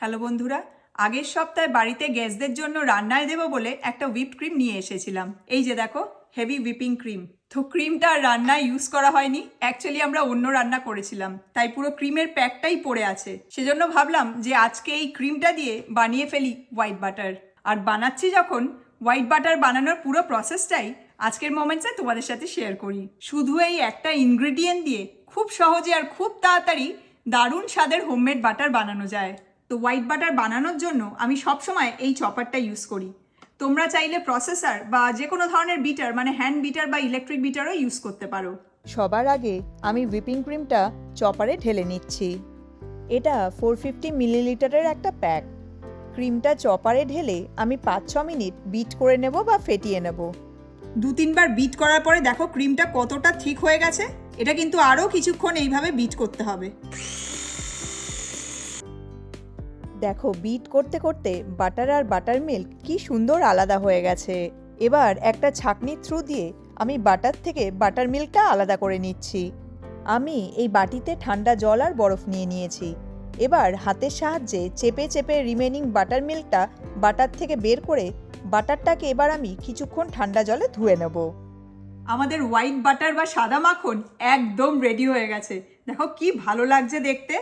Hello বন্ধুরা, আগের সপ্তাহে বাড়িতে গ্যাসদের জন্য রান্নায় দেবো বলে একটা হুইপ ক্রিম নিয়ে এসেছিলাম। এই যে দেখো হেভি হুইপিং ক্রিম তো ক্রিমটা আর রান্নায় ইউজ করা হয়নি অ্যাকচুয়ালি আমরা অন্য রান্না করেছিলাম। তাই পুরো ক্রিমের প্যাকটাই পড়ে আছে। সেজন্য ভাবলাম যে আজকে এই ক্রিমটা দিয়ে বানিয়ে ফেলি হোয়াইট বাটার আর বানাচ্ছি যখন হোয়াইট বাটার বানানোর পুরো প্রসেসটাই আজকের মোমেন্টসে তোমাদের সাথে শেয়ার করি। শুধু এই একটা ইনগ্রিডিয়েন্ট দিয়ে খুব সহজে আর খুব তাড়াতাড়ি দারুণ স্বাদের হোমমেড বাটার বানানো যায়। তো হোয়াইট বাটার বানানোর জন্য আমি সবসময় এই চপারটা ইউজ করি। তোমরা চাইলে প্রসেসর বা যে কোনো ধরনের বিটার মানে হ্যান্ড বিটার বা ইলেকট্রিক বিটারও ইউজ করতে পারো। সবার আগে আমি হুইপিং ক্রিমটা চপারে ঢেলে নিচ্ছি। এটা ফোর ফিফটি মিলিলিটারের একটা প্যাক ক্রিমটা চপারে ঢেলে আমি পাঁচ ছ মিনিট বিট করে নেব বা ফেটিয়ে নেব। দু তিনবার বিট করার পরে দেখো ক্রিমটা কতটা ঠিক হয়ে গেছে। এটা কিন্তু আরও কিছুক্ষণ এইভাবে বিট করতে হবে। দেখো বিট করতে করতে বাটার আর বাটার মিল্ক কি সুন্দর আলাদা হয়ে গেছে। এবার একটা ছাঁকনির থ্রু দিয়ে আমি বাটার থেকে বাটার মিল্কটা আলাদা করে নিচ্ছি। আমি এই বাটিতে ঠান্ডা জল আর বরফ নিয়ে নিয়েছি। এবার হাতের সাহায্যে চেপে চেপে রিমেনিং বাটার মিল্কটা বাটার থেকে বের করে বাটারটাকে এবার আমি কিছুক্ষণ ঠান্ডা জলে ধুয়ে নেব। আমাদের হোয়াইট বাটার বা সাদা মাখন একদম রেডি হয়ে গেছে। দেখো কি ভালো লাগছে দেখতে।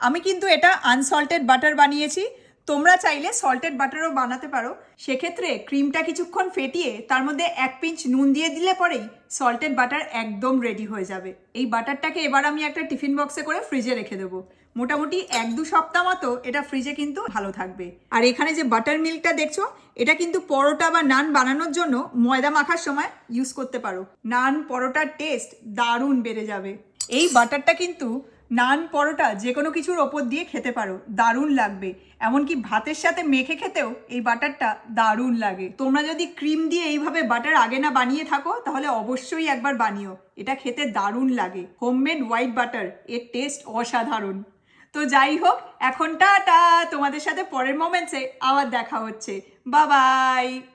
আমি কিন্তু এটা আনসল্টেড বাটার বানিয়েছি। তোমরা চাইলে সল্টেড বাটারও বানাতে পারো। সেক্ষেত্রে ক্রিমটা কিছুক্ষণ ফেটিয়ে তার মধ্যে এক পিঞ্চ নুন দিয়ে দিলে পরেই সল্টেড বাটার একদম রেডি হয়ে যাবে। এই বাটারটাকে এবার আমি একটা টিফিন বক্সে করে ফ্রিজে রেখে দেবো। মোটামুটি এক দু সপ্তাহ মতো এটা ফ্রিজে কিন্তু ভালো থাকবে। আর এখানে যে বাটার মিল্কটা দেখছ, এটা কিন্তু পরোটা বা নান বানানোর জন্য ময়দা মাখার সময় ইউজ করতে পারো। নান, পরোটার টেস্ট দারুণ বেড়ে যাবে। এই বাটারটা কিন্তু নান পরোটা যে কোনো কিছুর ওপর দিয়ে খেতে পারো। দারুণ লাগবে। এমনকি ভাতের সাথে মেখে খেতেও এই বাটারটা দারুণ লাগে। তোমরা যদি ক্রিম দিয়ে এইভাবে বাটার আগে না বানিয়ে থাকো, তাহলে অবশ্যই একবার বানিও। এটা খেতে দারুণ লাগে। হোমমেড হোয়াইট বাটার, এর টেস্ট অসাধারণ। তো যাই হোক, এখন টাটা! তোমাদের সাথে পরের মোমেন্টসে আবার দেখা হচ্ছে। বাবাই!